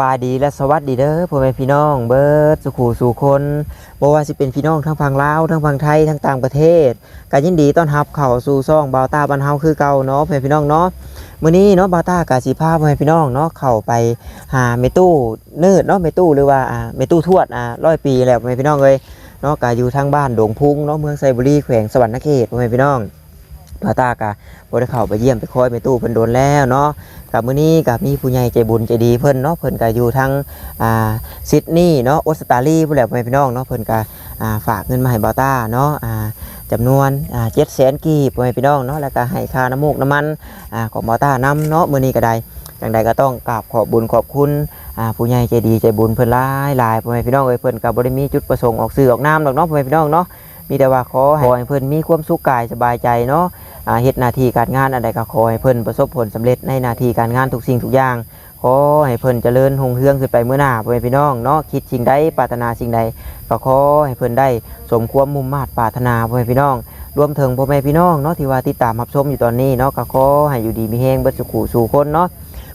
บายดีและสวัสดีเด้อพ่อแม่พี่น้อง เบิร์ดสุขูสู่คนบ่ว่าสิเป็นพี่น้องทั้งฝั่งลาวทั้งฝั่งไทยทั้งต่างประเทศก็ยินดีต้อนรับเข้าสู่ซ่องบาวตาบ้านเฮาคือเก่าเนาะพ่อแม่พี่น้องเนาะมื้อนี้เนาะบาวตากะสิพาพ่อแม่พี่น้องเนาะเข้าไปหาเมตู้เนิร์ดเนาะเมตู้หรือว่าอ่าเมตู้ทวดอ่าร้อยปีแล้วพ่อแม่พี่น้องเอ้ยเนาะก็อยู่ทางบ้านดงพุงเนาะเมืองไซบุรีแขวงสวรรณเขตพ่อแม่พี่น้อง บาตากะบ่ได้เข้าไปเยี่ยมไปคอยเมตู้เพิ่นโดนแล้วเนาะกับมื้อนี้กับมีผู้ใหญ่ใจบุญใจดีเพิ่นเนาะเพิ่นก็อยู่ทางอ่าซิดนีย์เนาะออสเตรเลียผู้แหละพ่อแม่พี่น้องเนาะเพิ่นก็อ่าฝากเงินมาให้บอต้าเนาะอ่าจำนวนอ่า700,000กีบพ่อแม่พี่น้องเนาะแล้วก็ให้ค่าน้ำมูกน้ำมันอ่าของบอต้านํเนาะมื้อนี้ก็ได้จังใดก็ต้องกราบขอบบุญขอบคุณผู้ใหญ่ใจดีใจบุญเพิ่นหลายหลายพ่อแม่พี่น้องเอ้ยเพิ่นก็บ่ได้มีจุดประสงค์ออกสื่อออกนามดอกเนาะพ่อแม่พี่น้องเนาะ มีแต่ว่าขอให้เพิ่นมีความสุขกายสบายใจเนาะเฮ็ดหน้าที่การงานอะไรก็ขอให้เพิ่นประสบผลสำเร็จในหน้าที่การงานทุกสิ่งทุกอย่างขอให้เพิ่นเจริญรุ่งเรืองขึ้นไปเมื่อหน้าพ่อแม่พี่น้องเนาะคิดสิ่งใดปรารถนาสิ่งใดก็ขอให้เพิ่นได้สมความมุ่งมา่ปรารถนาพ่อแม่พี่น้องรวมถึงพ่อแม่พี่น้องเนาะที่ว่าติดตามรับชมอยู่ตอนนี้เนาะก็ขอให้อยู่ดีมีแฮงเบิดสุขสู่คนเนาะ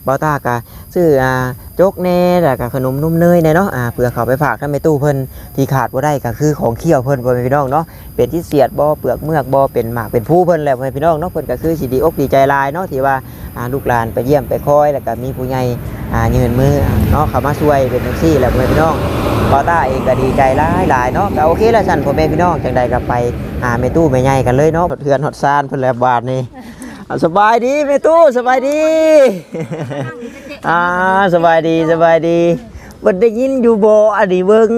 บ่าวตากะซื้ออ่าโจกแน่แล้วก็ขนมนุ่มเนยเนาะอ่าเพื่อเขาไปฝากท่านแม่ตู้เพิ่นที่ขาดบ่ได้ก็คือของเคี่ยวเพิ่นพ่อแม่พี่น้องเนาะเป็นที่เสียดบ่เปลือกเมือกบ่เป็นหมากเป็นผู้เพิ่นแหละพ่อแม่พี่น้องเนาะเพิ่นก็คือสิดีอกดีใจลายเนาะที่ว่าอ่าลูกหลานไปเยี่ยมไปคอยแล้วก็มีผู้ใหญ่อ่ายืนมือเนาะเข้ามาช่วยเป็นจังซี่แหละพ่อแม่พี่น้องบอต้าเองก็ดีใจหลายหลายเนาะก็โอเคแล้วสั่นพ่อแม่พี่น้องจังใดก็ไปหาแม่ตู้แม่ใหญ่กันเลยเนาะเทือนฮอดซานเพิ่นแล้วบาดนี้ อ่าสบายดีแม่ตู้สบายดีอ่าสบายดีสบายดีบ่ได้ยินอยู่บ่อันนี้เบิ่ง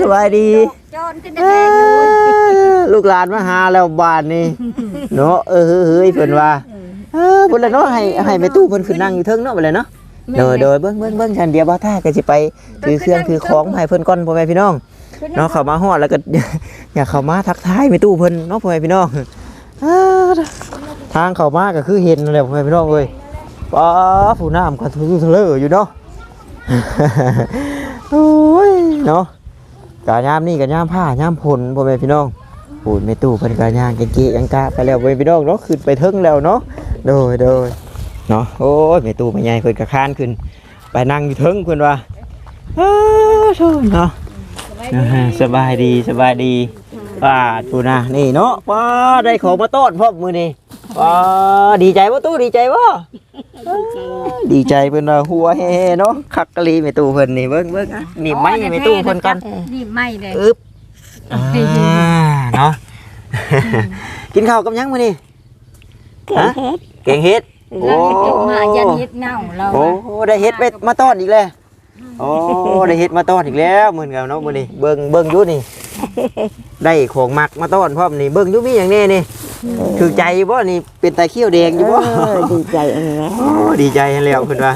สบายดีจอนขึ้นได้แพงเลยลูกหลานมาหาแล้วบ้านนี่เนาะเออเฮ้ยเพิ่นว่าเออเพิ่นละเนาะให้ให้แม่ตู้เพิ่นขึ้นนั่งอยู่เทิงเนาะบ่เลยเนาะโดยโดยเบิ่งเบิ่งเบิ่งฉันเดียวบ่ท่าก็สิไปถือเครื่องถือของมาให้เพิ่นก่อนพ่อแม่พี่น้องเนาะเข้ามาฮอดแล้วก็อยากเข้ามาทักทายแม่ตู้เพิ่นเนาะพ่อแม่พี่น้องอ้า ทางเข้ามาก็คือเห็นนั่นแหละพ่อแม่พี่น้องเอ้ยป้าผู้น้ำก็ทุทะเลอยู่เนาะโอ้ยเนาะกายามนี่กายามผ้ายามผลพ่อแม่พี่น้องปูนไม่ตู้เพิ่นกายางเกงเกยังกะไปแล้วพ่อแม่พี่น้องเนาะขึ้นไปเทิงแล้วเนาะโดยโดยเนาะโอ้ยแม่ตู้แม่ใหญ่เพิ่นกะคานขึ้น ไปนั่งอยู่เทิงเพิ่นว่าอ้าวโธ่เนาะอ่าฮะสบายดีสบายดีป้าตูนะนี่เนาะป้าได้ของมาต้อนพ่อมือนี่ ป้าดีใจบ่ตู้ดีใจบ่อ้าดีใจเพิ่นว่าหัวแฮ่ๆเนาะคักกะลีแม่ตู้เพิ่นนี่เบิ่งเบิ่งอะนี่ไม้แม่ตู้เพิ่นกันนี่ไม่เลยอึ๊บอ่าเนาะกินข้าวกับหยังมื้อนี้แกงเฮ็ดแกงเห็ดโอ้เราเก็บมายันเฮ็ดเน่าเราโอ้ได้เห็ดไปมาต้อนอีกแล้วโอ้ได้เห็ดมาต้อนอีกแล้วมื้อนี้เนาะมื้อนี้เบิ่งเบิ่งอยู่นี่ ได้ของมักมาต้อนพร้อมนี่เบิ่งอยู่มีหยังแน่นี่ถูกใจบ่นี่เป็นตาเขี้ยวแดงอยู่บ่เออดีใจอันนี้นะโอ้ดีใจให้แล้วเพิ่นว่า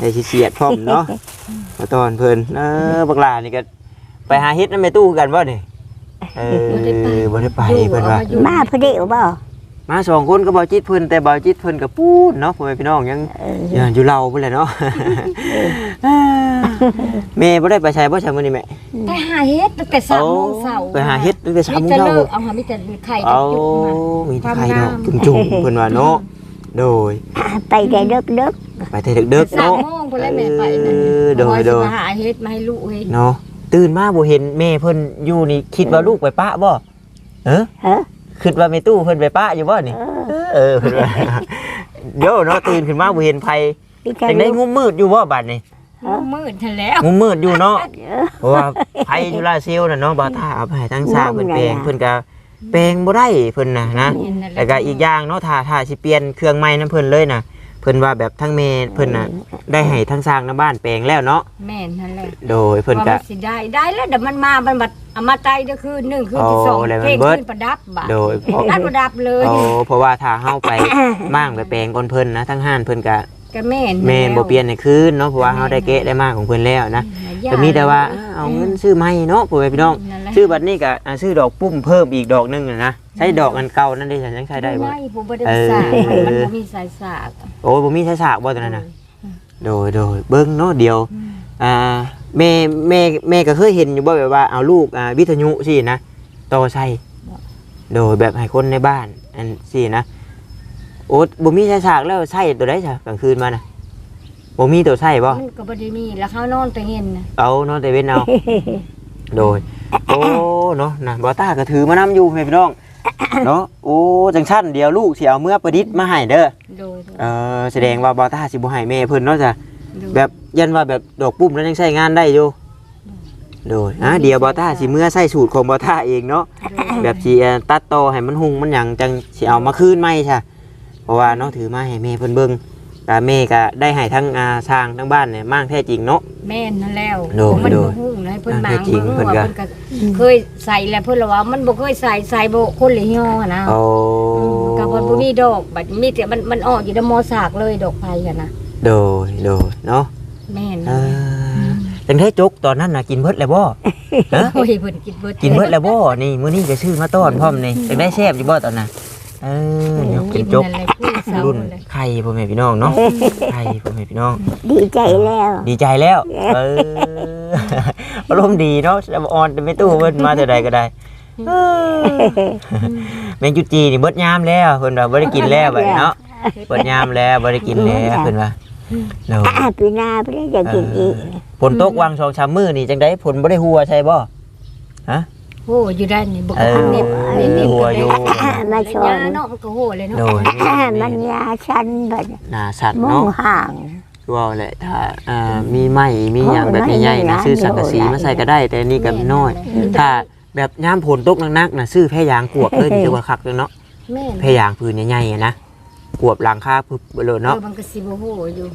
ได้สิเสียดพร้อมเนาะมาต้อนเพิ่นเออบักหลานี่ก็ไปหาเห็ดนำแม่ตู้กันบ่นี่เออบ่ได้ไปเพิ่นว่ามาพอดีบ่ มาสองคนก็บ่จิตเพิ่นแต่บ่จิตเพิ่นก็พูดเนาะพ่อแม่พี่น้องยังเออยังอยู่เราพุ่นแหละเนาะแม่บ่ได้ไปใช้บ่ใช้มื้อนี้แม่ไปหาเฮ็ดตั้งแต่สามโมงเช้าไปหาเฮ็ดตั้งแต่3:00นมีเช้าแต่เลิกเอาหามีแต่ไข่เอาจุกมามีแต่ไข่ดอกจุ่มๆเพิ่นว่าเนาะโดยไปได้เลิกเลิกไปแต่ดึกๆสามเนาะโมงเพิ่นเลยแม่ไปนั่นเออโดยพอสิโดยมาหาเฮ็ดมาให้ลูกเฮ็ดเนาะตื่นมาบ่เห็นแม่เพิ่นอยู่นี่คิดว่าลูกไปปะบ่เออเฮ้อ คิดว่าแม่ตู้เพิ่นไปปะอยู่บ่นี่เออเออเพิ่นว่าเดี๋ยวเนาะตื่นขึ้นมาบ่เห็นไผพี่กันจังได๋งุมมืดอยู่บ่บัดนี้มืดทันแล้ว งุมมืดอยู่เนาะเออเพราะว่าไผจุฬาเซลลน่ะเนาะบ่าวตาเอาไปให้ทั้งสร้างเพิ่นแปลงเพิ่นก็แปลงบ่ได้เพิ่นน่ะนะแล้วก็อีกอย่างเนาะถ้าถ้าสิเปลี่ยนเครื่องใหม่นํเพิ่นเลยน่ะ เพิ่นว่าแบบทั้งเมเพิ่นน่ะได้ให้ทั้งสร้างในบ้านแปลงแล้วเนาะแม่นนั่นแหละโดยเพิ่นก็ว่ามัสิได้ได้แล้วเดี๋ยวมันมามันบัดเอามาใจเด้อคืนหนึงคืนที่สองโอ้แล้วมันเพ่งเบิด ขึ้นประดับบ่ะโดยเพราะนัดประดับเลยโอ้เพราะว่าถ้าเฮาไปมั่างไปแปลงก่อนเพิ่นนะทั้งห้านเพิ่นก็ก็แม่นแม่บ่เปลี่ยนให้คืนเนาะเพราะว่าเฮาได้เกะได้มากของเพิ่นแล้วนะย่ก็มีแต่ว่าเอาเงินซื้อใหม่เนาะพ่อแม่พี่น้องนั่นแหละ ซื้อบัดนี้ก็อ่าซื้อดอกปุ้มเพิ่มอีกดอกหนึงน่ะนะ ใช้ดอกอันเก่านั่นได้ฉันยังใช้ได้บ่ ม่ผมบ่ได้เออสากมันมันบ่มีสายสากโอ้บ่มีใช้สากบ่ตัวนั้นน่ะโดยโดยเบิ่งเนาะเดียว อ่าแม่แม่แม่ก็เคยเห็นอยู่บ่แบบว่าเอาลูกอ่าวิทยุสินะต่อใส่โดยแบบให้คนในบ้านอันสินะโอ้บ่มีใช้สากแล้วใช้ตัวใดจ้ะกลางคืนมาน่ะบบ่มีตัวใช้บ่มันก็บ่ได้มีแล้วเขานอนแต่เห็นน่ะเอาเนาะแต่เว้นเอา โดย โอ้เนาะนะบอต้าก็ถือมานำอยู่ให้พี่น้อง เนาะโอ้จังชั้นเดียวลูกสิเอาเมื่อประดิษฐ์มาให้เด้อโดยเออแสดงว่าบอต้าสิบ่ให้แม่เพิ่นเนาะจ้ะโดยแบบยันว่าแบบดอกปุ้มแล้วยังใช้งานได้อยู่โดยอะเดี๋ยวบอต้าสิเมื่อใส่สูตรของบอต้าเองเนาะแบบสิเอ่อตัดต่อให้มันหุงมันหยังจังสิเอามาคืนใหม่ใช่เพราะว่าเนาะถือมาให้แม่เพิ่นเบิ่ง ก็แม่ก็ได้ให้ทั้งอาสร้างทั้งบ้านเนี่ยมากแท้จริงเนาะ แม่นนั่นแล้วโดยมันโดบ่ยฮู้เลยเพิ่นอ่าบางแท้จริงบ่ฮู้เพิ่นว่าก็เพิ่นก็เคยใส่แล้วเพิ่นละว่ามันบ่เคยใส่ใส่บ่คนละยี่ห้อนะโอ้กับเพิ่นบ่มีดอกบัดมีแต่มันมันออกอยู่ในมอสากเลยดอกไผ่กันนะโดยโดยเนาะแม่นเออจังได้จกตอนนั้นน่ะกินเบิดแล้วบ่ฮะโอ้ยเพิ่นกินเบิดกินเบิดแล้วบ่นี่มื้อนี้จะซื้อมาต้อนพร้อมนี่จังได้แซ่บอยู่บ่ตอนน่ะ เออเดี๋ยวเป็นจกนั่นแหละคือเสารุ่นนั่นแหละไข่พ่อแม่พี่น้องเนาะไข่พ่อแม่พี่น้อง ดีใจแล้ว ดีใจแล้ว เอออารมณ์ดีเนาะแต่ว่าออนแต่ไม่ตู้เพิ่นมาแต่ใดก็ได้เออแมงจุจีนี่เบิดยามแล้วเพิ่นว่าบ่ได้กินแล้วบัดนี้เนาะเบิดยามแล้วบ่ได้กินแล้วเพิ่นว่าเนาะอะปีหน้าไปได้จะกินอีกฝนตกวางสองสามมื้อนี่จังได๋ฝนบ่ได้หัวใช่บ่ โอ้อยู่ได้นี่บ่เออเน็บเน็บเน็บหัวอยู่ มาชยามเนาะมันก็โหเลยเนาะโดย มันยาชันแบบหน้าสัตว์มุ่งเนาะห่าง คือว่าแหละถ้าอ่ามีไม้มีหยังแบบใหญ่ๆนะซื้อสังกะสีมาใส่ก็ได้ แต่นี่ก็น้อย ถ้าแบบยามฝนตกหนักๆน่ะซื้อแพรยางกวบเลยนี่จะว่าคักเลยเนาะแม่นแพรยางพื้นใหญ่ๆอะนะกวบหลังคาพึบไปเลยเอเนาะอมันก็สิบ่โหอยู่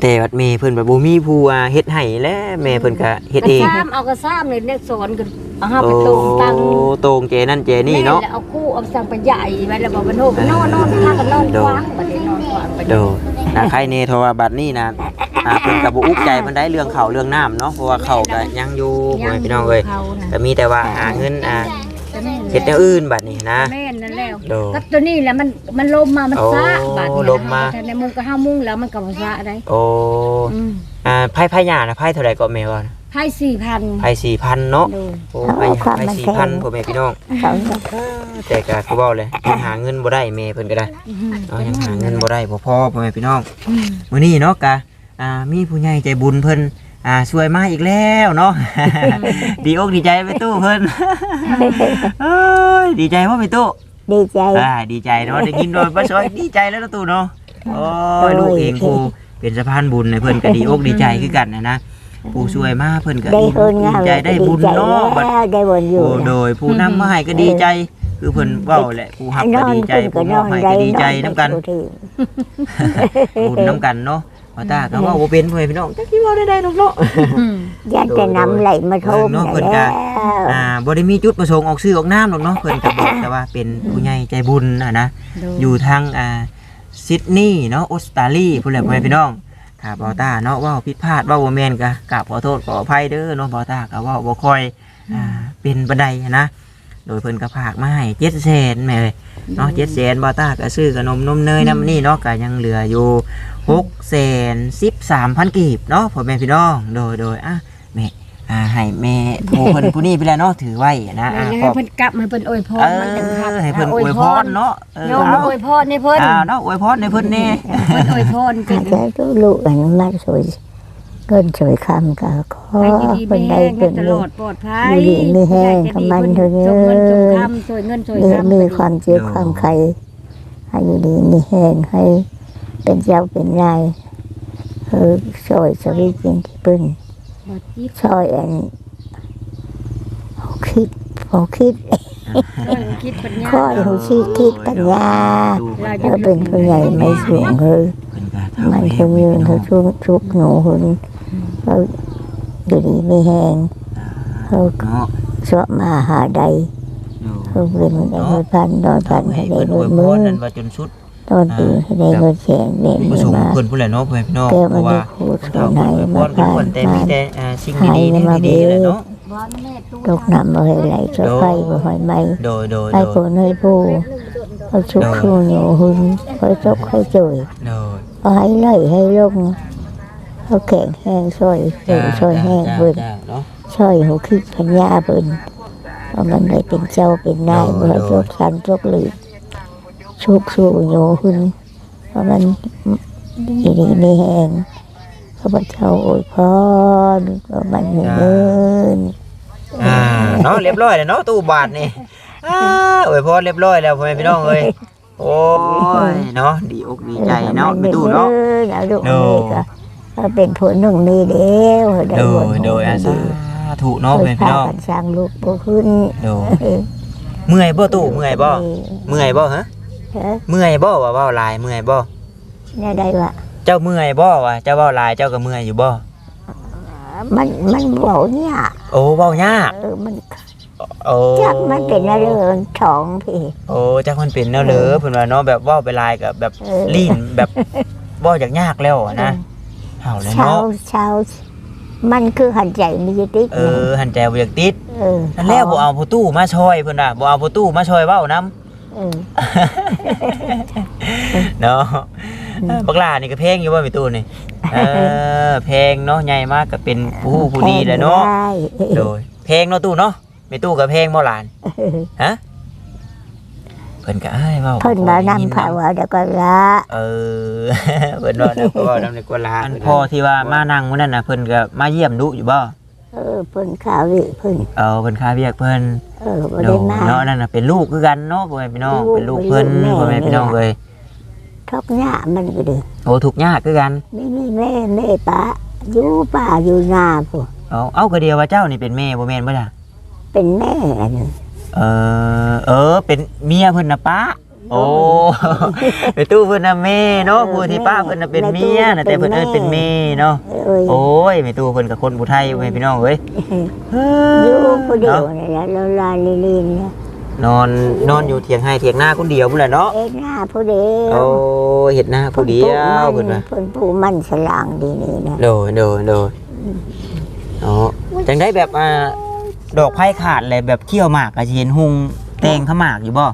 แต่วัดเมย์เพิ่นแบบบ่มีผู้อ่าเฮ็ดให้และแม่เพิ่นก็เฮ็ดเอง กระซ้ำเอากระซ้ำเลยเนี่ยสอนกัน เอาห้าไปโอ้ตรงตังตรงเจนั่นเจนี่เนาะแม่แล้วเอาคู่เอาสั่งไปใหญ่ไว้แล้วบอกมันโหมันนอนนอนพากันนอนขวางบัดนี้นอนขวางบัดโดนี้นะใครเนโทรว่าบัดนี้นะอ่าเพิ่นก็บ่อุกใจมันได้เรื่องข้าวเรื่องน้ำเนาะเพราะว่าข้าวก็ยังอยู่พ่อแม่พี่น้องเอ้ยเขาน่ะก็มีแต่ว่าหาเงินอ่าเฮ็ดแนวอื่นบัดนี้นะแม่นนั่นแล้วโดก็ตัวนี้แหละมันมันลมมา มันโอ้ซะบาดนี้ลมมาแต่ในมุงก็ห้ามุงแล้วมันก็บ่ซะได้โอ้อืมอ่าไพ่ไพ่หยานะไพ่เท่าไหร่ก็แม่ว่านะ ให้สี่พันไพ่สี่พันเนาะดูโอ้ไพ่ไพ่สี่พันพ่อแม่พี่น้อง เขาแต่ก็คือเว้าเลยยังหาเงินบ่ได้แม่เพิ่นก็ได้เนาะยังหาเงินบ่ได้บ่พอพ่อแม่พี่น้องมื้อนี้เนาะกะอ่ามีผู้ใหญ่ใจบุญเพิ่นอ่าช่วยมาอีกแล้วเนาะ ดีอกดีใจไปตู้เพิ่นเอ้ยดีใจบ่ไปตู้ดีใจ อ่าดีใจเนาะได้ยินโดยบ่ซอยดีใจแล้วนะตู้เนาะโอ้ยลูกเองผู้เป็นสะพานบุญให้เพิ่นก็ดีอกดีใจคือกันนะนะ ผู้ช่วยมาเพิ่นก็ได้ดีคนงามใจได้บุญเนาะบัดได้บุญอยู่โอ้โดยผู้นำมาให้ก็ดีใจ คือเพิ่นเว้าแหละผู้รับนก็อนดีใจเพิ่นก็ผู้นมออบนให้ได้ก็ดีใจนนํอนกันได้ทุทีบุญนํกันเนาะว่าตาก็เว่าบ่เป็นพ่อแม่พี่น้องจักสิเว้าได้ได้ดอกเนาะยันจะนำไหลมาโทมเนาะเพิ่นก็แล้วอ่าบ่ได้มีจุดประสงค์ออกชื่อออกนามหรอกเนาะเพิ่นก็บอกแต่ว่าเป็นผู้ใหญ่ใจบุญน่ะนะดูอยู่ทางอ่าซิดนีย์เนาะออสเตรเลียพุ่นแหละพ่อแม่พี่น้อง ค่ะบอต้าเนาะเว่าผิดพลาดเว่าบ่แม่นก็กราบขอโทษขออภัยเด้อเนาะบอต้าก็เว่าบ่ค่อยอ่าเป็นบันไดนะ โดยเพิ่นก็ฝากมาให้7แสนแม่เอ้ยเนาะ7แสนบอต้าก็ซื้อขนมนมเนยน้ำนี่เนาะก็ยังเหลืออยู่6แสน13,000กีบเนาะพ่อแม่พี่น้องโดยโดยอะแม่ อ่าให้แม่ผู้เพิ่นผู้นี้ไปแล้วเนาะถือไว้นะแม่อ่าให้ขอบเพิ่นกลับให้เพิ่นอวยพรเอมันจังครับอให้เพิ่นอวยพรเนาะเออโยมมาอวยพรให้เพิ่นอ่าเนาะอวยพรในเพิ่นแน่เพิ่นอวยพรเป็นอาจจะลูกอันมาสวยเกินสวยคำก็ขอให้อยู่ดีเป็นมีได้แห้งเป็นตนี้ลอดปลอดภัยอยู่ดีมีแห้งกับมันเถอะเด้อส่งเงินส่งคำส่งเงินส่งมีคำมีความเจ็บความใครให้อยู่ดีมีแห้งให้เป็นเจ้าเป็นนายเออซอยสวิจิงที่ปึ้น บ่จิบซอยอันเขาคิดเขาคิดค่อยคิดปัญญาข้อยเขาคิดคิดปัญญาเขาเป็นผู้ใหญ่ไม่สูงเลยเพิ่นก็ทำมันให้เขายืนเขาชุกชุกหนูหุ่นเขาอยู่ดีไม่แห้งเขาเนาะชอบมาหาใดเนาะเขาเป็นมันได้เงินพันนอนพันทำให้ให้ได้เพิ่นอเงิวยนพมือ รนั่นว่าจนสุดตอนตื่นให้ได้เงินแสนเด่นประสงค์มาเพิ่นผู้แหละเนาะเพื่อนพี่น้องแก้วเพมันราะว่าได้คูดเฒ่าไหนอวยพมารกันผ่านเพิ่นแต่มามีแต่อ่าสิ่งดีๆแนวดีๆแหละเนาะบ่แม่ตู้ตกน้ำมาให้ไหลจะไฟบ่หอยไหมโดยโดยให้โดคนให้ผู้เขาชุกชูหนูหุ่นเขาจกให้จุยโดยเขาให้ไหลให้ลงเขาแข็งแห้งช่วยเออช่วยแห้งเบิ่นจ้าเนาะช่วยหัวคิดพัญญาเบิ่นเพราะมันได้เป็นเจ้าเป็นนายเมื่อจกสันจกหลีด ชุกชูโยหุ่นเพราะมันดีดีไม่แห้งข้าพเจ้าอวยพรก็มันเงินอ่าเนาะเรียบร้อยแล้วเนาะตู้บาทนี่อ่าโอ้ยพอเรียบร้อยแล้วพ่อแม่พี่น้องเอ้ยโอ้ยเนาะดีอกดีใจเนาะไม่ตู้เนาะเอาลูกโดนี่ก็ก็เป็นผลหนึ่งมีเดียวได้โดบุยญโดยอาสาถูกเนาะพ่อแม่พี่น้องกันสร้างลูกบ่ขึ้นโดยเมื่อยบ่ตู้เมื่อยบ่เมื่อยบ่ฮะ เฮ้ยเมื่อยบ่ว่าเว้าหลายเมื่อยบ่เนี่ยได้ว่าเจ้าเมื่อยบ่วะเจ้าเว้าหลายเจ้าก็เมื่อยอยู่บ่มันมันบอกเนี่ยโอ้เว้ายากเออมันโอ้จักมันเป็นอะไรท้องพี่ โอ้จักมันเป็นแนวเหลือเพิ่นว่าเนาะแบบเว้าไปหลายก็แบบเออ ลีนแบบเว้าจากยากแล้วอะนะเฮาเลยเช้าเนาะเช้ามันคือหันใจมีติ๊กเออหันใจบ่อยากติดเออนั่นแล้วบ่เอาผู้ตู้มาช่วยเพิ่นน่ะบ่เอาผู้ตู้มาช่วยเว้านํ เออเนาะบักหลานี่ก็เพลงอยู่บ่มีตู้นี่เออเพลงเนาะใหญ่มากก็เป็นผู้ฮู้ผู้ดีแหละเนาะได้โดยเพลงเนาะตู้เนาะมีตู้กับเพลงบ่หลานฮะเพิ่นก็อ้ายเว้าเพิ่นมาบ่ได้ยินำผ่าว่าเดี๋ยวก็ละเออเพิ่นว่าแล้วก็เว้านำในกวนลาอันพ่อที่ว่ามานั่งมื้อนั้นน่ะเพิ่นก็มาเยี่ยมดุอยู่บ่ เออเพิ่นข่าววิเพิ่นเออเพิ่นค่าเวียกเพิ่นเออบ่โดได้มา เนาะนั่นน่ะเป็นลูกคือกันเนาะพ่อแม่พี่น้องลูกเป็นลูกเพิ่นเป็นลูกแม่พ่อแม่ พี่น้องนี่แหละเอ้ยทุกเนี่ยมันก็ดีโอ้ทุกข์ยากคือกันไม่มีแม่แม่ป้าอยู่ป่าอยู่นาพวกเอาเอาก็เดียวว่าเจ้านี่เป็นแม่บ่แม่นบ่ล่ะเป็นแม่อันนึงเออเออเป็นเมียเพิ่นน่ะป้า โอ้ไปตู้เพิ่นน่ะแม่เนาะผู้ที่ป้าเพิ่นน่ะเป็นเมียน่ะแต่เพิ่นเอิ้นเป็นแม่เนาะเอ้ยโอ้ยแม่ตู้เพิ่นกับคนผู้ไทยเว้ยพี่น้องเอ้ยอยู่ผู้เดียวนี่แหละลาลาลีลีนเนี่ยนอนนอนอยู่เถียงให้เถียงหน้าคนเดียวพุ่นแหละเนาะเอ็ดหน้าผู้เดียวโอ้เฮ็ดหน้าผู้เดียวเพิ่นว่าเพิ่นผู้มันสลางดีนี่นะโดยโดยโดยอ๋อจังได้แบบอ่าดอกไผ่ขาดเลยแบบเขี้ยวหมากก็สิเห็นหุงแตงข้าวหมากอยู่บ่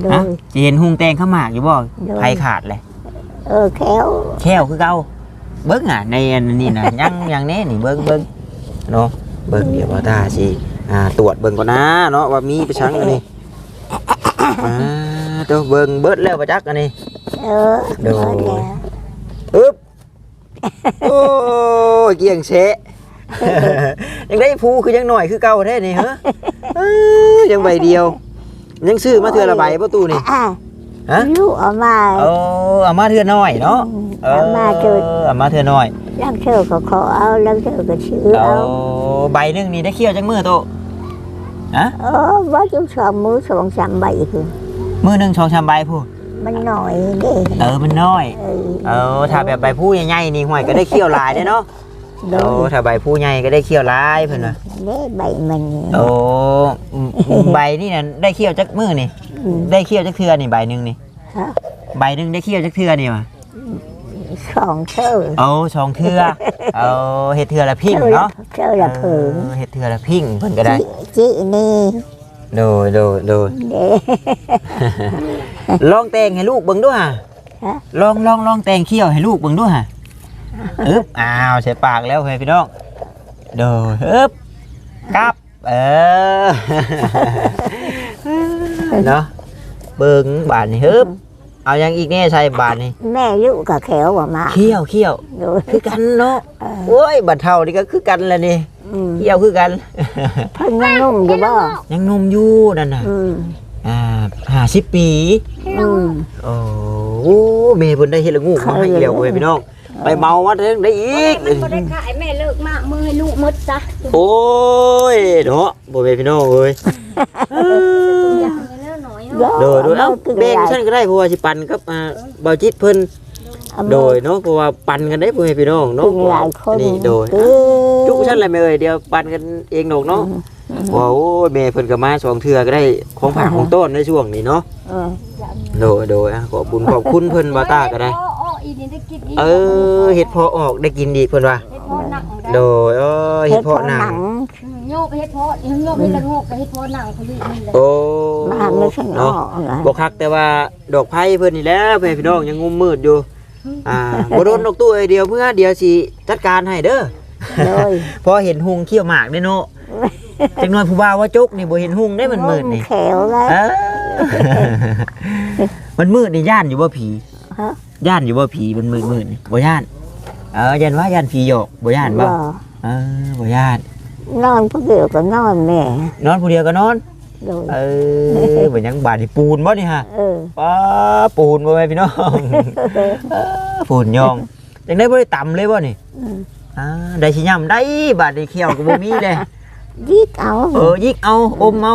โดฮะยสิเห็นหุงแตงข้าวหมากอยู่บ่โดย ไผ่ขาดเลย เออแควแค่วคือเก่าเบิ่งอะในอันนี้น่ะยังยังแน่นี่เบิ่งเบิ่งเนาะเบิ่งเดี๋ยวว่าตาสิอ่าตรวจเบิ่งก่อนนะเนาะว่ามีไปชังอันนี้อ่าตัวเบิ่งเบิดแล้วประจักอันนี้ เออโดย เออแล้วอึ๊บโอ้ยเกี่ยงเชะ ยังได้ภูคือยังหน่อยคือเก่าแท้นี่ฮะเอ้ยยังใบเดียว ยังซื้อมาเทือละใบประตูนี่อะฮะลูกเอามาโอ้เอามาเทือน้อยเนาะเอามาเจอเอามาเทือน้อยลังเธอก็ขอเอาลังเธอก็ซื้อเอาเอาใบหนึงนี่ได้เคี่ยวจังมือโตฮะเออว่าจุสองมือสองสามใบคือมือหนึ่งชองชามใบผู้มันหน่อยเด้เออมันน้อยเออเออถ้าแบบใบผู้ใหญ่ๆนี่ห่วยก็ได้เคี่ยวหลายได้เนาะ โดโอ้ยถ้าใบผู้ใหญ่ก็ได้เคี่ยวหลายเพิ่นว่าเด้ใบมันโอ้อืมใบนี่น่ะได้เคี่ยวจักมือนี่อืมได้เคี่ยวจักเทือนี่ใบหนึ่งนี่ ฮะใบหนึ่งได้เคี่ยวจักเทือนี่วะสองเธอเอาสองเทือเอาเฮ็ดเทือละพิงเนาะเธอละเพิงเออเฮ็ดเทือละพิงเพิ่นก็ได้จินี่โดยโดยโดย เด้ ลองแต่งให้ลูกเบิ่งด้วยฮะฮะลองลองลองแต่งเคี่ยวให้ลูกเบิ่งด้วยฮะ อึ๊บอ้าวใส่ปากแล้วเฮ้ยพี่น้องโดยอึ๊บกับ เออ เนาะเบิ่งบาดนี่ฮึบเอายังอีกแน่ใส่บาดนี่แม่ลูกกับแขวว่ามาเคี่ยวเคี่ยวโดยคือกันเนาะเออโอ้ยบัดเท่านี่ก็คือกันแหละนี่อืมเที่ยวคือกัน เพิ่นยังนุ่มอยู่บ่ยังหนมอยู่นั่นน่ะอืมอ่าห้าสิบปี อืม โอ้โหเมย์เพิ่นได้เฮ็ดละงูมาให้อีกแล้วเว้ยพี่น้อง ไปเมาวัดได้อีก มันก็ได้ขายแม่เลิกมากมือให้ลูกหมดซะโอ้ยเนาะบ่แม่พี่น้องเอ้ยอย่างนี้แล้วหน่อยเนาะโดยโดยเอ้าแบ่งฉันก็ได้เพราะว่าสิปันกับอ่าเบาจิตเพิ่นโดยเนาะเพราะว่าปันกันได้บ่แม่พี่น้องเนาะเป็นหลายคนนี่โดยเออจุกฉันเลยแม่เอ้ยเดี๋ยวปันกันเองดอกเนาะว้าวโอ้ยแม่เพิ่นก็มาสองเทื่อก็ได้ของผักของต้นในช่วงนี้เนาะเออโดยโดยอะขอบคุณขอบคุณเพิ่นบาตาก็ได้ อ้ออ้ออีนี่ได้กินอีกเออเฮ็ดพอออกได้กินดีเพิ่นว่า เฮ็ดพอหนังได้โดยเออเฮ็ดเพาะหนังอืมโยกเฮ็ดพอโยกเฮ็ดละโงกกับเฮ็ดพอหนังเขาลีนี่แหละโอ้มาไม่ใช่อเนาะอกนะบ่คักแต่ว่าดอกไผ่เพิ่นนี่แหล้วพ่อแม่พี่น้องยังงุมมืดอยู่ อ่าบ่โดนดอกตู้ไอเดียวเพื่อเดี๋ยวสิจัดการให้เด้อโดยพอเห็นหุงเขี้ยวหมากเด้เนาะจังน้อยผู้บ่าวว่าจกนี่บ่เห็นหุงได้มันมืดนี่ แขวแล้ว เออมันมืดนี่ย่านอยู่บ่ผี ฮะ ย่านอยู่บ่ผีมันมืดมืดนี่บ่ย่าน เออยันว่ายันผีโยกบ่ย่านบ่บ่เออบ่ย่าน นอนผู้เดียวก็นอนแม่นอนผู้เดียวก็นอนโดยเออบ่ยังบาดนี่ปูนบ่นี่ฮะเออป้าปูนบ่แม่พี่น้องเออปูนยองจังได้บ่ได้ต่ำเลยบ่นี่อืมอ่าได้สิย่ำได้บาดนี่เขียวก็บ่มีเลยยิกเอา เออยิกเอาอมเอา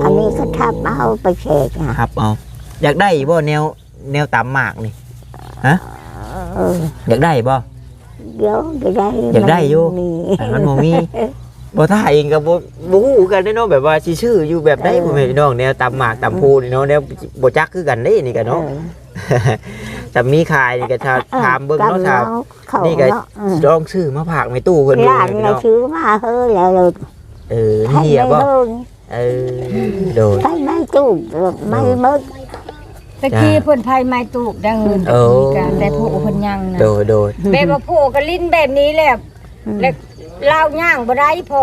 อันนี้ก็ทับเอาไปแขกอะครับเอา อยากได้บ่แนว แนวต่ำหมากนี่เอออยากได้บ่เดี๋ยวจะได้อยากได้อยู่มีแต่มันบ่มีบ่ถ้าเองก็บ่บ่ฮู้กันเด้เนาะแบบว่าสิชื่ออยู่แบบใดบ่แม่นพี่น้องแนวตำหมากตำพูนี่เนาะแนวบ่จักคือกันเด้นี่ก็เนาะออแต่มีขายนี่ก็ถ้าถามเบิ่งเนาะถ้าเขานี่ก็เนาะเออลองซื้อมาฝากในตู้เพิ่นดูร้านให้พี่เราน้องซื้อมาเฮ้ยแล้วเราเออให้นี่ไม่อะบ่เฮ้ยเออโดยให้ไม่ตู้ไม่หมด ตะกี้เพิ่นไผไม้ตูกได้เงินโอ้ตะกี้กันแต่ผู้เพิ่นยังนะโดยโดยแบบว่าผู้ก็ลิ้นแบบนี้แหละแล้วเล่าวย่างบ่ได้พ่อ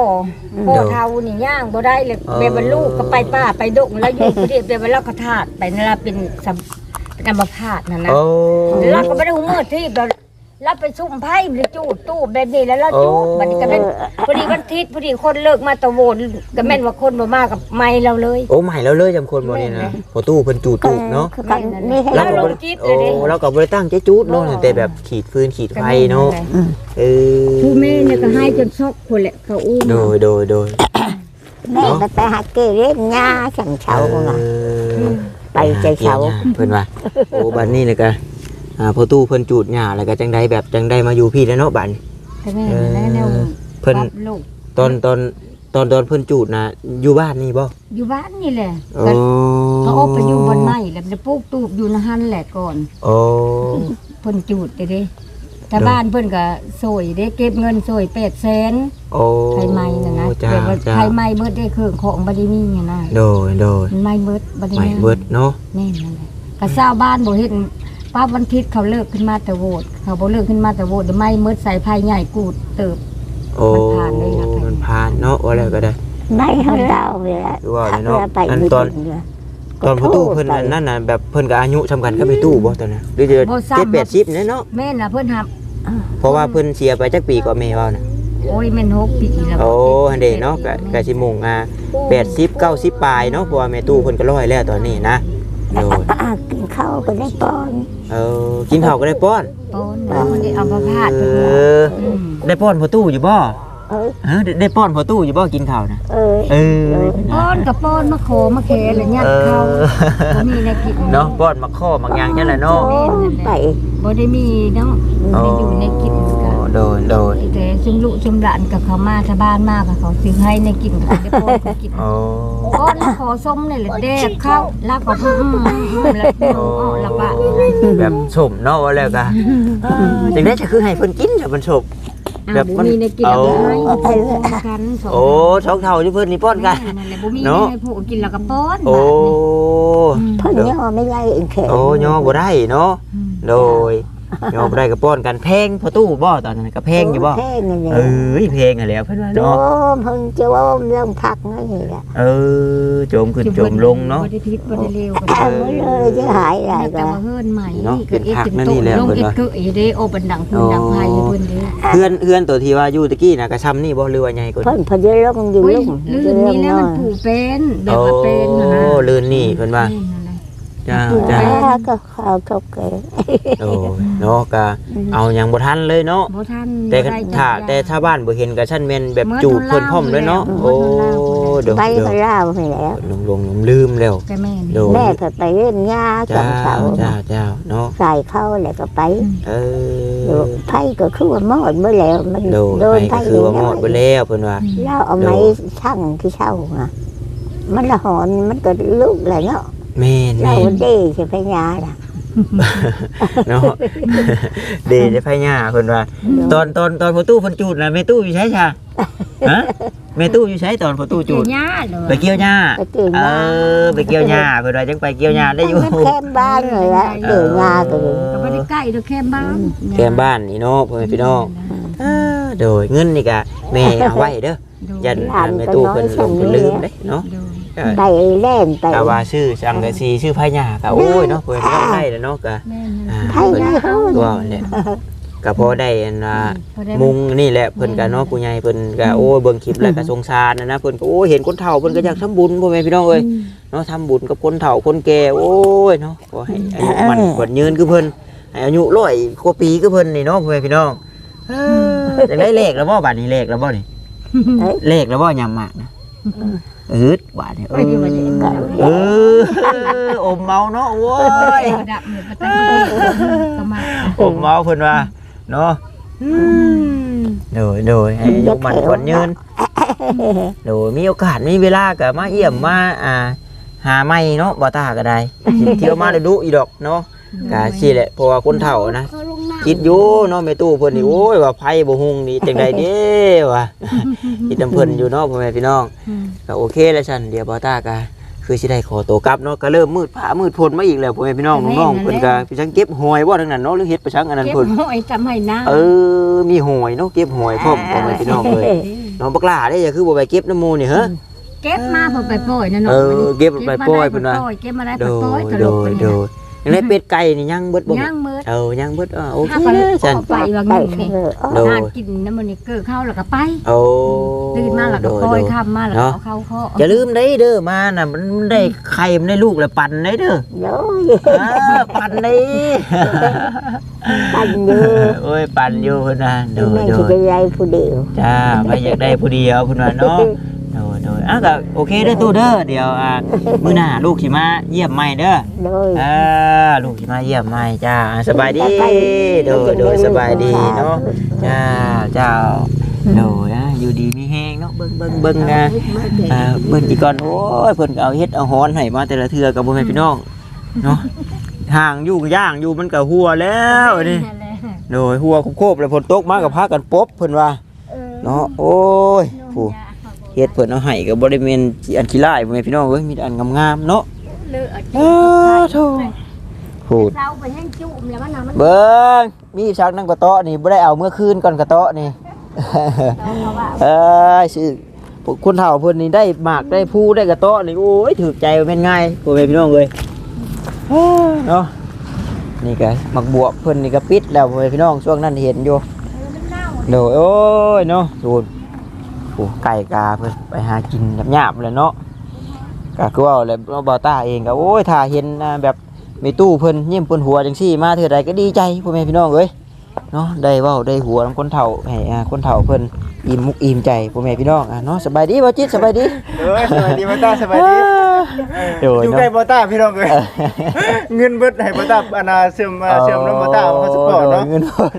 พ่อเท่านี่ย่างบ่ได้เลยแบบว่าลูกก็ไปป่าไปดงแล้วอยู่ผู้เดียวแบบว่าเราก็ทาดไปนั่นล่ะเป็นสัมเป็นอัมพาตนั่นนะโอ้เราก็ไม่ได้หูมือที่เรา เราไปซุ่มไพ่ไปจูดตู้แบบนี้แล้วเราจูดบัดนี้ก็เป็นพอดีวันอาทิตย์พอดีคนเลิกมาตะโวนก็แม่นว่าคนบ่มากับไม่เราเลย โอ้ใหม่แล้วเลยจำคนบ่นี่นะพอตู้เพิ่นจูดตูบเนาะคือกันนี่ให้แล้วก็ลบ่งได้จิ๊ดเลโอ้ยเด้แล้วก็บ่ได้ตั้งใจจูดเนาะแต่แบบขีดฟืนขีดไฟเนาะเออผู้แม่เนี่ยก็ให้จนซอกคนแหละเขาอุ้มโดยโดยโดยแม่ไปหาเกเรหญ้าฉันเฉาเอน่ะอไปใจเฉาเพิ่นว่าโอ้บัดนี้เลยก็ อ่าพอตู้เพิ่นจูดหญ้าแล้วก็จังไดแบบจังไดมาอยู่พี่แล้วเนาะบัดนี้แต่แม่แล้วแนวเพิ่นรับลูกตอนตอนตอนตอนเพิ่นจูดนะอยู่บ้านนี่บ่อยู่บ้านนี่แหละโอ้ก็เขาเอาไปอยู่บนไม้แล้วจะปลูกตูบอยู่นะฮันแหละก่อนโอ้เพิ่นจูดเด้เด้แต่บ้านเพิ่นก็สวยเด้เก็บเงินสวย800,000โอ้ไทยไหม้น่ะนะจ้าแบบว่าจ้าไทยไหม้เบิดได้เครื่องของบ่ได้มีไงนะโดยโดยมันไหม้เบิดบ่ได้ใหม่มีเบิดเนาะแน่นั่นแหละก็ชาวบ้านบ่เห็น ป้าวันอาทิตย์เขาเลิกขึ้นมาแต่โหวตเขาบ่เลิกขึ้นมาแต่โหวตเดี๋ยวไหม้เบิดใส่ไผใหญ่กูดเติบ โอ้มันผ่านเลยนะ มันผ่านเนาะว่าแล้วก็ได้ ไม่เขาดาวเวลาดูว่าเลยเนาะไปอันยู่ตอนเดืตอนพ่อตู้เพิ่นอันนั่นน่ะแบบเพิ่นก็อายุสำคัญกับไปตู้บ่ตอนนั้นหรือจะบ่ซ้ำ เจ็ดแปดสิบเนี่ยเนาะแม่นล่ะเพิ่นหับเพราะว่าเพิ่นเสียไปจักปีกว่าแม่เว้าน่ะโอ้ยแม่น6ปีแล้วโอ้อันเดเนาะก็ก็สิมุ่งอ่า80 90ปลายเนาะเพราะว่าแม่ตู้เพิ่นก็ร้อยแล้วตอนนี้นะ โดยอะกินข้าวก็ได้ป้อนเออกินข้าวก็ได้ป้อนปอนแล้วมันได้เอามาพาดเอเพิ่นว่าออืมได้ป้อนพ่อตู้อยู่บ่เอ้ยฮะได้ได้ป้อนพ่อตู้อยู่บ่กินข้าวนะเอ้ยเออป้อนกับป้อนมาโคมาแคแล้วยัดเอเข้าอบ่มีในกินเนาะป้อนมาข้อมายังจังแหละเนาะโอ้ไปบ่ได้มีเนาะบ่ได้อยู่ในกินก็ โดนโดนแต่ซุมลูกซุมหลานกับเขามาชาวบ้านมากกับเขาซื้อให้ในกินเขาได้ป้อนเขากินโอ้ก้อนขอส้มนี่แหละแดกเข้าลากก็อืมอืมอืมแล้วอ๋อละปะแบบสมเนาะว่าแล้วก็จังได้จะคือให้เพิ่นกินจะเพิ่นสมแบแบบบมันมีในกินแล้วก็ให้เอาไปเลยกันสองโอ้สองเท่าที่เพิ่นนี่ป้อนกันนั่นแหละบ่มีเนาะให้ผู้กินแล้วก็ป้อนโอ้เพิ่นย่อไม่ไล่เองแขกโอ้ย่อบ่ได้เนาะอืมโดย ย่อบ่ได้ก็ป้อนกันแพงพอตู้บ่ตอนนั้นก็แพงอยู่บ่แพงนี่เอ้ยเพลงอะแล้วเพิ่นว่าโจเนาะมเพิ่งจะว่าเรื่องพักนี่แหละเออโจมขึ้นโจมลงเนาะ บ่ได้พิษบ่ได้เลวก็ทำไว้เลยจะหายอะไรแต่ก็ว่าเฮิรนใหม่เนาะก็เอ็ดเป็นผักเป็นนั่นโตนี่แหละลงเพิ่นเอ็ดว่าเกยเด้โอบันดังพื้นดังไผเพิ่นเด้เพื่อนเพื่อนตัวที่ว่าอยู่ตะกี้น่ะก็ซ้ำนี่บ่หรือว่าใหญ่กว่าเพิ่นพอจะลงอยู่โอ้ยลุ่มลื่นนี่แล้วมันผูเป็นแบบว่าเป็นนะนะโอ้ลื่นนี่เพิ่นว่า นี่นั่น แหละจ้าปลูกจ้าไปแล้วก็ข้าวก็เกยโอ้เนาะก็เอาหยังบ่ทันเลยเนาะบ่ทันแต่บ่ได้ถ้าจักแต่อย่งถ้าบ้านบ่เห็นก็ชั้นแม่นแบบเหมือนจูบคนเพิ่นลาวพร้อมเลยเนาะเลยโอ้เหมือนคนลาวเลยเดี๋ยวไปเดี๋ยวก็เล่าไปแล้วลงลงลงลืมแล้วแต่แม่นี่โดยแม่ก็ไปเล่นหญ้าจ้าจำเสาจ้าจ้าเนาะใส่เข้าแล้วก็ไปเอโดอนไผ่ก็คือว่าหมดเมื่อแล้วมันโดนโดนไปก็ไผ่คือว่าหมดไปแล้วเพิ่นว่าเราเอาไม้ช่างที่เช่าอะมันละหอนมันก็ลุกเลยเนาะ แม่นเราแม่นเด้ใช่พญาล่ะ เนาะเดได้ไผย่าเพิ่นว่า ตอนตอนตอนพ่อตู้เพิ่นจูดน่ะแม่ตู้อยู่ใช้ช่าฮะแม่ตู้อยู่ใช้ตอนพ่อตู้จูดเกี่ยวหญ้าเลยไปเกี่ยวหญ้าไปเกี่ยวหเอญ้า อไปเกี่ยวหญ้าเพิ่นว่าจังไปเกี่ยวหญ้าได้อยู่ มันแคมบ้านเลยละเกี่ยวหญ้าก็เลยก็บ่ได้ใกล้ดอกแค่บ้านแกมบ้านนี่เนาะพ่อแม่พี่น้องเออโดยเงินนี่ก็แม่เอาไว้เด้อยันอันแม่ตู้เพิ่นลงเพิ่นลืมเด้เนาะเออ ไปเล่นไปแต่ว่าชื่อสังกะสีชื่อพญาก็โอ้ยเนาะเพิ่นเอาได้แล้วเนาะก็แม่นอ่าไผ่เพิ่นไงเฮ้ยก็ว่าเนี่ยก็พอได้อันน่ะพอได้มุงนี่แหละเพิ่นก็เนาะผู้ใหญ่เพิ่นก็โอ้ยเบิ่งคลิปแล้วก็สงสารนะนะเพิ่นก็โอ้ยเห็นคนเฒ่าเพิ่นก็อยากทำบุญพ่อแม่พี่น้องเอ้ยเนาะทำบุญกับคนเฒ่าคนแก่โอ้ยเนาะขอให้อายุมันกว่ายืนคือเพิ่นให้อายุร้อยกว่าปีคือเพิ่นนี่เนาะพ่อแม่พี่น้องเอ้อจังได้เลขแล้วบ่บัดนี้เลขแล้วบ่นี่เอ้ยเลขแล้วบ่ยำมากนะ เออบาดนี่เอไปอยู่มาเองอเอออมเมาเนาะโอ้ยดับเนี่ยประตังก็มาผมเมาเพิ่นว่าเนาะโดยโดยให้อายุมันกว่ายืนโดยมีโอกาสมีเวลาก็มาเยี่ยมมาอ่าหาไม่เนาะบ่ตาก็ได้สิเที่ยวมาได้ดุอีดอกเนาะก็สิแหละเพราะว่าคนเฒ่านะ คิดอยู่เนาะแม่ตู้เพิ่นนี่โอ้ยว่าไผบ่ฮุงนี่จังไดเด้วะคิดนำเพิ่นอยู่เนาะพ่อแม่พี่น้องก็โอเคแล้วซั่นเดี๋ยวบ่ตาก็คือสิได้ขอตัวกลับเนาะก็เริ่มมืดผ้ามืดพ้นมาอีกแล้วพ่อแม่พี่น้องน้องๆเพิ่นก็ไปชังเก็บหอยบ่ทั้งนั้นเนาะหรือเฮ็ดไปชังอันนั้นเก็บเพิ่นหอยทำให้น้าเออมีหอยเนาะเก็บหอยพร้อมพ่อแม่พี่น้องเลยน้องบักหลาได้อย่าคือบ่ไปเก็บน้ำหมูนี่เหรอเก็บมาพอไปปล่อยนะน้องเออเก็บไปปล่อยเพิ่นว่าเก็บมาได้โดไปปล่อยยตโดลกยไปโดย ยังได้เป็ดไก่นี่ยังเบิดบ่แม่ย่างมืดเออยังเบิดอะโอเคถ้าไปเลยจันไปบางไปนี่เถอะโดยทานกินน้ำมันนี่เกิดเข้าแล้วก็ไปโอ้ตื่นมาแล้วโดก็ยปล่อยโดยคำมาแล้วก็เอาเข้าคออย่าลืมได้เด้อมาน่ะมันมันได้ไข่มันได้ลูกแล้วปั่นได้เด้อโอ้ยอ่าปั่นได้ ปันอยู่โอ้ยปั่นอยู่เพิ่นน่ะโดยแม่โดสิยไปยายผู้เดียวจ้าไม่อยากได้ผู้เดียวเพิ่นว่าเนาะ โดยโดยอะก็โอเคเด้อตู้เด้อเดี๋ยวอ่ามื้อหน้าลูกสิมาเยี่ยมใหม่เด้อโดย อ่าลูกที่มาเยี่ยมไม่จ้าอ่าสบายดีโดยโดยสบายดีเนาะจ้าเจ้าโดยอะอยู่ดีมีแห้งเนาะเบิ่งเบิ่งเบิ่งนะ อ่าเบิ่งอีกก่อนโอ้ยเพิ่นก็เอาเฮ็ดเอาฮ้อนให้มาแต่ละเทื่อกับบ่แม่นพี่น้องเนาะห่างอยู่ย่างอยู่มันก็หัวแล้วนี่โดยหัวโคบๆแล้วฝนตกมาก็พากันปบเพิ่นว่าเนาะโอ้ยผู้ เฮ็ดเพิ่นเอาให้ก็บ่ได้แม่นอันขี้ร้ายบ่แม่นพี่น้องเอ้ยมีแต่อันงามๆเนาะเลือดอ้าโธ่พูดเศร้าไปแห้งจุ่มแล้วมันน่ะมันเบิ้งมีชักนั่งกระเตาะนี่บ่ได้เอาเมื่อคืนก่อนกระเตาะนี่เอ้ยสิพวกคนเฒ่าเพิ่นนี่ได้หมากได้ผู้ได้กระเตาะนี่โอ้ยถูกใจเป็นง่ายพ่อแม่พี่น้องเอ้ยโอ้ยเนาะนี่ก็หมักบวบเพิ่นนี่ก็ปิดแล้วพ่อแม่พี่น้องช่วงนั้นเห็นอยู่โดยโอ้ยเนาะดูน โอ้ไก่กาเพิ่นไปหากินหยาบๆเลยเนาะก็คือว่าแหล้วบ่าวต้าเองก็โอ้ยถ้าเห็นอ่าแบบมีตู้เพิ่นยิ้มเพิ่นหัวจังซี่มาเทื่อใดก็ดีใจพ่อแม่พี่น้องเอ้ยเนาะได้เว้าได้หัวนํคนเฒ่าให้อ่าคนเฒ่าเพิ่นอิ่มมุกอิ่มใจพ่อแม่พี่น้องอะเนาะสบายดีบ่จิตสบายดีเอ้ยสบายดีบ่ตาสบายดีโดยอยู่เนาะใกล้บ่ตาพี่น้องเอ้ยเงินเบิดให้บ่ตาอันน่ะเสื่อมอ่าเสื่อมน้ำบ่ตาเอามาสปอร์ตเนาะเงินเบิด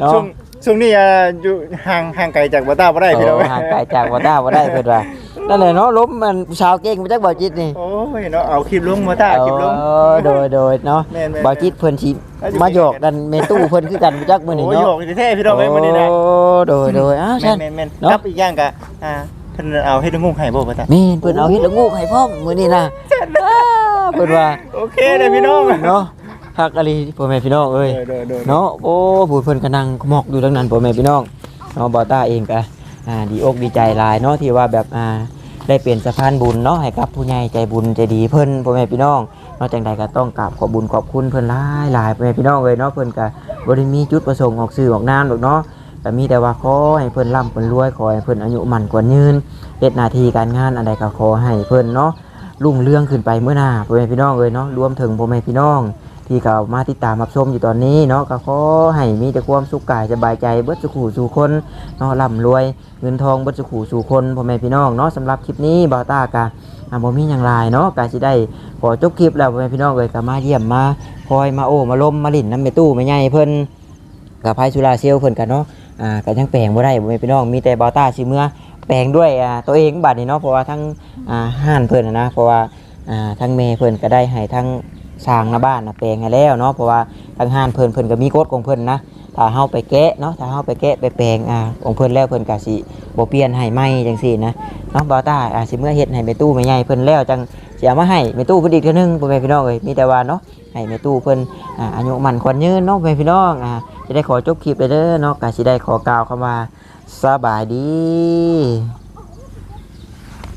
เนาะช่วง ช่วงนี้อ่าอยู่ห่างห่างไกลจากบ่ตาบ่ได้พี่น้อง โอ้เอ้ยห่างไกลจากบ่ได้บ่ได้เพิ่นว่านั่นแหละเนาะล้มมันผู้สาวเก่งมาจากบ่จิตนี่โอ้ยเนาะเอาคลิปลงบ่ตาคลิปลงเออโดยโดยเนาะแม่นๆบ่จิตเพิ่นสิมาหยอกกันเมตู้เพิ่นคือกันมาจากมื้อนี้โอ้ยเนาะโยกแท้ๆพี่น้องเอ้ยมื้อนี้นะโอ้โดยโดยอ้าวแม่ซั่น นแม่นเนาะๆครับอีกอย่างก็อ่าเพิ่นเอาเฮ็ดงูให้บ่บ่ตาแม่นเพิ่นเอาเฮ็ดละงูกให้พร้อมมื้อนี้นะอ้าเพิ่นว่าโอเคเลยพี่น้อง เนาะ ฮักอะลีพ่อแม่พี่น้องเอ้ยเด้อๆๆเนาะโอ้ผู้เพิ่นก็นั่งหมอกอยู่ทั้งนั้นพ่อแม่พี่น้องเนาะบอต้าเองก็อ่าดีอกดีใจหลายเนาะที่ว่าแบบอ่าได้เป็นสะพานบุญเนาะให้กับผู้ใหญ่ใจบุญใจดีเพิ่นพ่อแม่พี่น้องเนาะจังใดก็ต้องกราบขอบบุญขอบคุณเพิ่นหลายหลายพ่อแม่พี่น้องเลยเนาะเพิ่นก็บ่ได้มีจุดประสงค์ออกสื่อออกนามหรอกเนาะแต่มีแต่ว่าขอให้เพิ่นร่ำเพิ่นรวยขอให้เพิ่นอายุมั่นกว่ายืนเฮ็ดหน้าที่การงานอันใดก็ขอให้เพิ่นเนาะรุ่งเรืองขึ้นไปเมื่อหน้าพ่อแม่พี่น้องเลยเนาะรวมถึงพ่อแม่พี่น้อง ที่เขามาติดตามรับชมอยู่ตอนนี้เนาะก็ขอให้มีแต่ความสุขกายสบายใจเบิดสุขสู่คนเนาะร่ำรวยเงินทองเบิดสุขสู่คนพ่อแม่พี่น้องเนาะสำหรับคลิปนี้บ่าวตากะอ่าบ่มีหยังหลายเนาะการสิได้ขอจบคลิปแล้วพ่อแม่พี่น้องเลยก็มาเยี่ยมมาคอยมาโอ้มาล้มมาลิ่นน้ำเมตู้ม่ใหญ่เพิ่นกับไพสุราเซลเพิ่นกันเนาะอ่าก็ยังแปลงบ่ได้พ่อแม่พี่น้องมีแต่บ่าวตาสิเมื่อแปลงด้วยอ่าตัวเองบัดนี้เนาะเพราะว่าทั้งอ่าห้านเพิ่นนะนะเพราะว่าอ่าทั้งแม่เพิ่นก็ได้ให้ทั้ง สร้างหน้าบ้านนะแปลงให้แล้วเนาะเพราะว่าทางห้านเพิ่นเพิ่นก็มีกฎของเพิ่นนะถ้าเฮาไปแกะเนาะถ้าเฮาไปแกะไปแปลงอ่าของเพิ่นแล้วเพิ่นก็สิบ่เปลี่ยนให้ใหม่จังซี่นะเนาะบ่าวตาอ่าสิเมื่อเฮ็ดให้แม่ตู้แม่ใหญ่เพิ่นแล้วจังสิเอามาให้แม่ตู้เพิ่นอีกเทื่อนึงพ่อแม่พี่น้องเอ้ยมีแต่ว่าเนาะให้แม่ตู้เพิ่นอ่าอายุมันขวัญยืนเนาะพ่อแม่พี่น้องอ่าจะได้ขอจบคลิปเลยเด้อเนาะก็สิได้ขอกล่าวคำว่าสบายดี